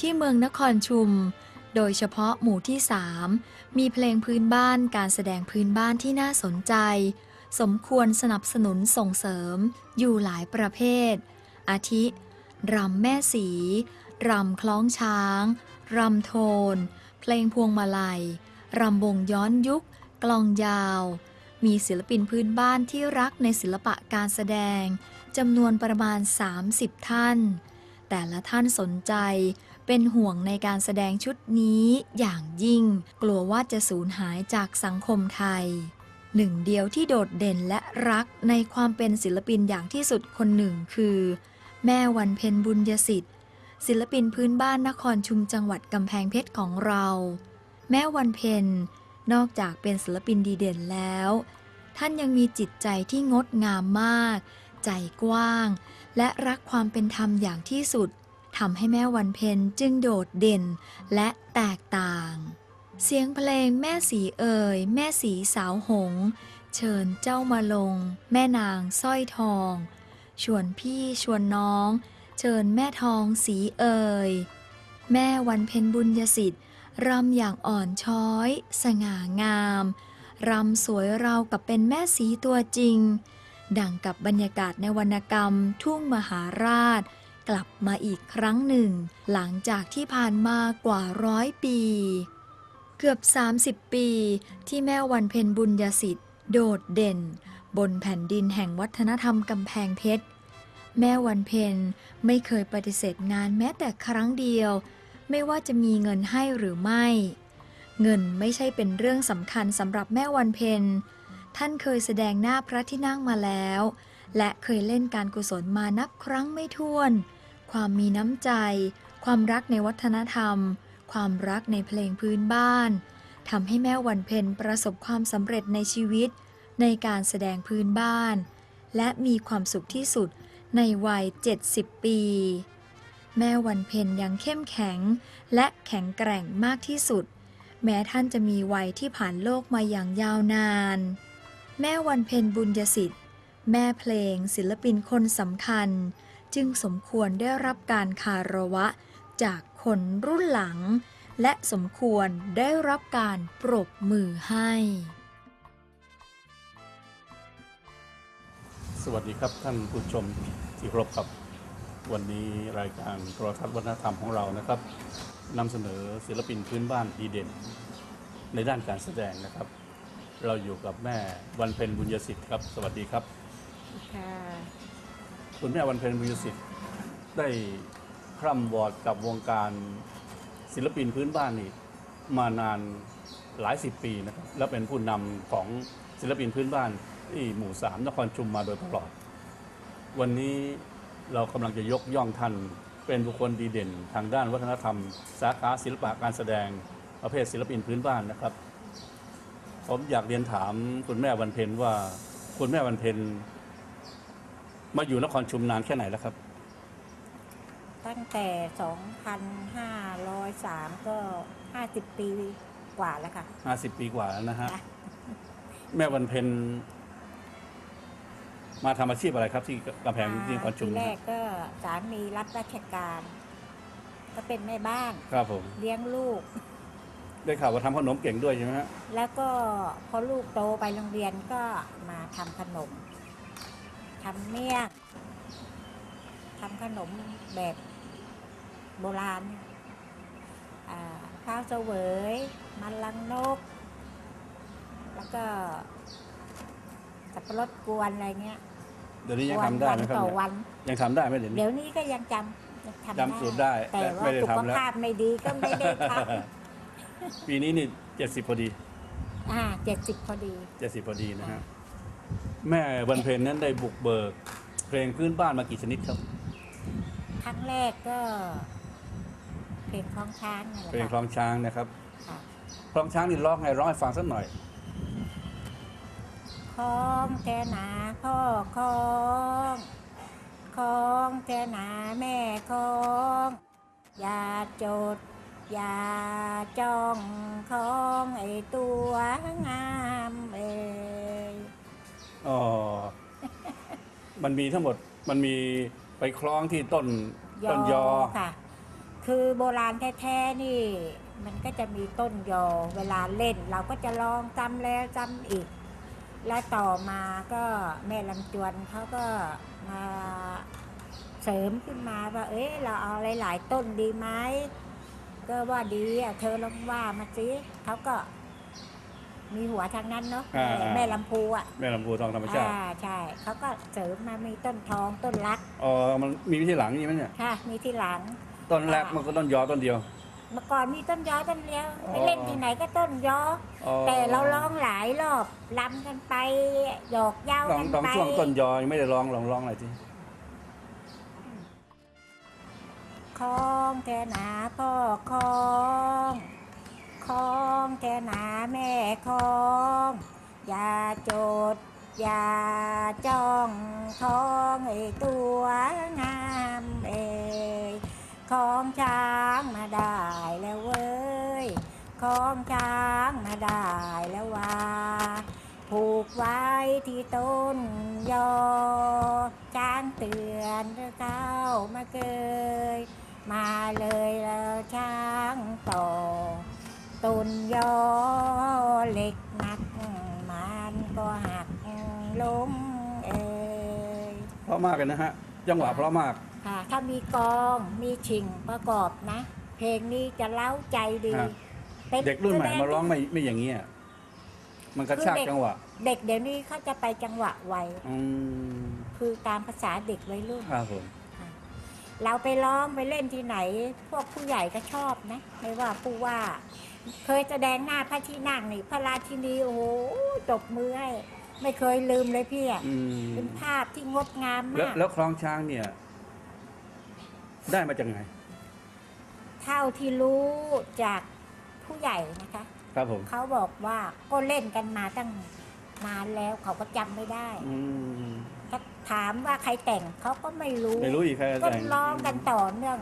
ที่เมืองนครชุม โดยเฉพาะหมู่ที่3มีเพลงพื้นบ้านการแสดงพื้นบ้านที่น่าสนใจ สมควรสนับสนุนส่งเสริม อยู่หลายประเภท อาทิรำแม่สีรำคล้องช้างรำโทน เพลงพวงมาลัยรำวงย้อนยุค กลองยาว มีศิลปินพื้นบ้านที่รักในศิลปะการแสดงจำนวนประมาณ 30 ท่าน แต่ละท่านสนใจ เป็นห่วงในการแสดงชุดนี้อย่างยิ่ง กลัวว่าจะสูญหายจากสังคมไทย หนึ่งเดียวที่โดดเด่นและรักในความเป็นศิลปินอย่างที่สุดคนหนึ่งคือ แม่วันเพ็ญบุญยสิทธิ์ ศิลปินพื้นบ้านนครชุมจังหวัดกำแพงเพชรของเรา แม่วันเพ็ญนอกจากเป็นศิลปินดีเด่นแล้ว ท่านยังมีจิตใจที่งดงามมาก ใจกว้าง และรักความเป็นธรรมอย่างที่สุด ทำให้แม่วันเพ็ญจึงโดดเด่นและแตกต่าง เสียงเพลงแม่สีเอ่ยแม่สีสาวหง เชิญเจ้ามาลง แม่นางสร้อยทอง ชวนพี่ชวนน้อง เชิญแม่ทองสีเอ่ยแม่วันเพ็ญบุญยสิทธิ์รำอย่างอ่อนช้อย สง่างามรำสวยราวกับเป็นแม่สีตัวจริง ดังกับบรรยากาศในวรรณกรรมทุ่งมหาราช กลับมาอีกครั้งหนึ่ง หลังจากที่ผ่านมากว่าร้อยปี เกือบ 30 ปีที่แม่วันเพ็ญบุญยสิทธิ์โดดเด่น บนแผ่นดินแห่งวัฒนธรรมกำแพงเพชร แม่วันเพ็ญไม่เคยปฏิเสธงานแม้แต่ครั้งเดียว ไม่ว่าจะมีเงินให้หรือไม่ เงินไม่ใช่เป็นเรื่องสำคัญสำหรับแม่วันเพ็ญท่านเคยแสดงหน้าพระที่นั่งมาแล้ว และเคยเล่นการกุศลมานับครั้งไม่ถ้วน ความมีน้ำใจ ความรักในวัฒนธรรม ความรักในเพลงพื้นบ้านทำให้แม่วันเพ็ญประสบความสำเร็จในชีวิต ในการแสดงพื้นบ้าน และมีความสุขที่สุดในวัย 70 ปี แม่วันเพ็ญยังเข้มแข็ง และแข็งแกร่งมากที่สุด แม้ท่านจะมีวัยที่ผ่านโลกมาอย่างยาวนาน แม่วันเพ็ญบุญยสิทธิ์ แม่เพลงศิลปินคนสำคัญ จึงสมควรได้รับการคารวะ จากคนรุ่นหลัง และสมควรได้รับการปรบมือให้ สวัสดีครับท่านผู้ชมที่เคารพครับ วันนี้รายการโทรทัศน์วัฒนธรรมของเรานะครับนำเสนอศิลปินพื้นบ้านดีเด่น ในด้านการแสดงนะครับ เราอยู่กับแม่วันเพ็ญบุญยสิทธิ์ครับ สวัสดีครับ ค่ะคุณแม่วันเพ็ญบุญยสิทธิ์ได้คร่ำวอดกับวงการศิลปินพื้นบ้านนี่มานานหลายสิบปีนะครับและเป็นผู้นำของศิลปินพื้นบ้านที่หมู่สามนครชุมมาโดยตลอด วันนี้เรากำลังจะยกย่องท่านเป็นบุคคลดีเด่น ทางด้านวัฒนธรรม สาขาศิลปะการแสดงประเภทศิลปินพื้นบ้านนะครับ ผมอยากเรียนถามคุณแม่วันเพ็ญว่าคุณแม่วันเพ็ญ มาอยู่นครชุมนานแค่ไหนแล้วครับ ตั้งแต่ 2,503 ก็ 50 ปีกว่าแล้วค่ะห้าสิบปีกว่าแล้วนะฮะจ้ะแม่วันเพ็ญมาทำอาชีพอะไรครับ ที่กำแพงที่นครชุมทีนะแรฮะกก็สามีรับราชการ ก็เป็นแม่บ้าน ครับผม เลี้ยงลูก ได้ข่าวว่าทำขนมเก่งด้วยใช่ไหมฮะ แล้วก็พอลูกโตไปโรงเรียนก็มาทำขนม ทำเมี่ยงทำขนมแบบโบราณอ่าข้าวเสวยมันลังนก แล้วก็สับปะรดกวนอะไรเงี้ยเดี๋ยวนี้ยังวัทำได้วัไหมครับต่อเนี่ยวันยังทำได้ไหมเดี๋ยวนี้เดี๋ยวนี้ก็ยังจำยังทำจำสูตรได้ แต่แต่ว่าไม่ได้สุขทำแล้วภาพไม่ดีก็ไม่ได้ทปีนี้นี่เจ็ดสิบพอดีำอ่าเจ็ดสิบพอดีเจ็ดสิบพอดีนะฮะ แม่วันเพ็ญนั้นได้บุกเบิก เพลงพื้นบ้านมากี่ชนิดครับ ครั้งแรกก็ เพลงคล้องช้างนั่นแหละเพลงคลองช้างนะครับค่ะคลองช้างนี่ร้องไงร้องให้ฟังสักหน่อย คล้องแกหนาพ่อคล้องคล้องแกหนาแม่คล้องอย่าจด อย่าจ้องคล้องไอตั มันมีทั้งหมดมันมีไปคล้องที่ต้นต้นยอค่ะ คือโบราณแท้ๆนี่ มันก็จะมีต้นยอเวลาเล่น เราก็จะลองจำแล้วจำอีก และต่อมาก็แม่ลำจวนเขาก็มาเสริมขึ้นมาว่า เอ๊ะเราเอาหลาย ๆ ต้นดีไหมก็ว่าดีอะเธอลองว่ามาสิเขาก็ มีหัวทางนั้นเนาะอ่าอ่า แม่ลำพูอะแม่ลำพูทองธรรมชาติอ่าใช่เขาก็เสริมมามีต้นทองต้นรักอ๋อมันมีที่หลังนี่ไหมเนี่ยค่ะ มีที่หลัง ต้นแรกมันก็ต้นยอต้นเดียว เมื่อก่อนมีต้นยอต้นเดียวอ๋อ ไปเล่นที่ไหนก็ต้นยออ๋อแต่เราร้องหลายรอบลำกันไปหยอกเย้าลองกันลองไปช่วงต้นยอยังไม่ได้ร้องลองร้องหน่อยทีคล้องแทนาพ่อคล้อง คองแทนาแม่คอง อย่าจด อย่าจ้องท้องไอ้ตัวงามเอยของช้างมาได้แล้วเว้ยของช้างมาได้แล้วว่าผูกไว้ที่ต้นยอช้างเตือนเท้ามาเกยมาเลยแล้วช้างต่อ ต้นยอเหล็กหนักมันก็หักล้มเอ่ยเพราะมากเลยนะฮะ จังหวะเพราะมาก ค่ะ ถ้ามีกลองมีชิงประกอบนะ เพลงนี้จะเล้าใจดีฮะป็เด็กรุ่นใหม่แสดมาร้องไม่ไม่อย่างเงี้ยมันกระชากจังหวะ เด็กเดี๋ยวนี้เขาจะไปจังหวะไวอืมคือตามภาษาเด็กวัยรุ่นครับผม เราไปร้องไปเล่นที่ไหน พวกผู้ใหญ่ก็ชอบนะ ไม่ว่าผู้ว่า เคยแสดงหน้าพระที่นั่งนี่พระราชินีโอ้โหตบมือให้ไม่เคยลืมเลยพี่อะอืมเป็นภาพที่งดงามแล้วมาก แล้วคลองช้างเนี่ย ได้มาจากไงเท่าที่รู้จากผู้ใหญ่นะคะ ครับผม เขาบอกว่าก็เล่นกันมาตั้งนานแล้วเขาก็จำไม่ได้ อืม ถ้าถามว่าใครแต่งเขาก็ไม่รู้ไม่รู้อีกใครก็แต่ง ร้องกันต่อเนื่อง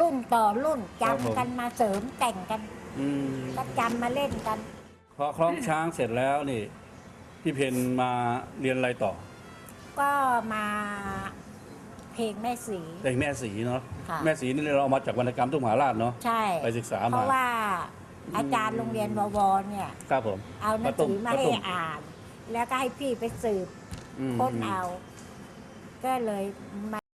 รุ่นต่อรุ่นครับผม จำกันมาเสริมแต่งกันอืมก็จำมาเล่นกัน พอคล้องช้างเสร็จแล้วนี่พี่เพนมาเรียนอะไรต่อก็มาเพลงแม่สี แต่งแม่สีเนาะค่ะ แม่สีนี่เราเอามาจากวรรณกรรมทุ่งมหาราชเนาะใช่ ไปศึกษาเพมาราะว่าอาจารย์โรงเรียนววเนี่ย ครับผม เอาหนังสือมาประให้ตุ่มอ่าน แล้วก็ให้พี่ไปสืบอืมค้นเอา ก็เลยมา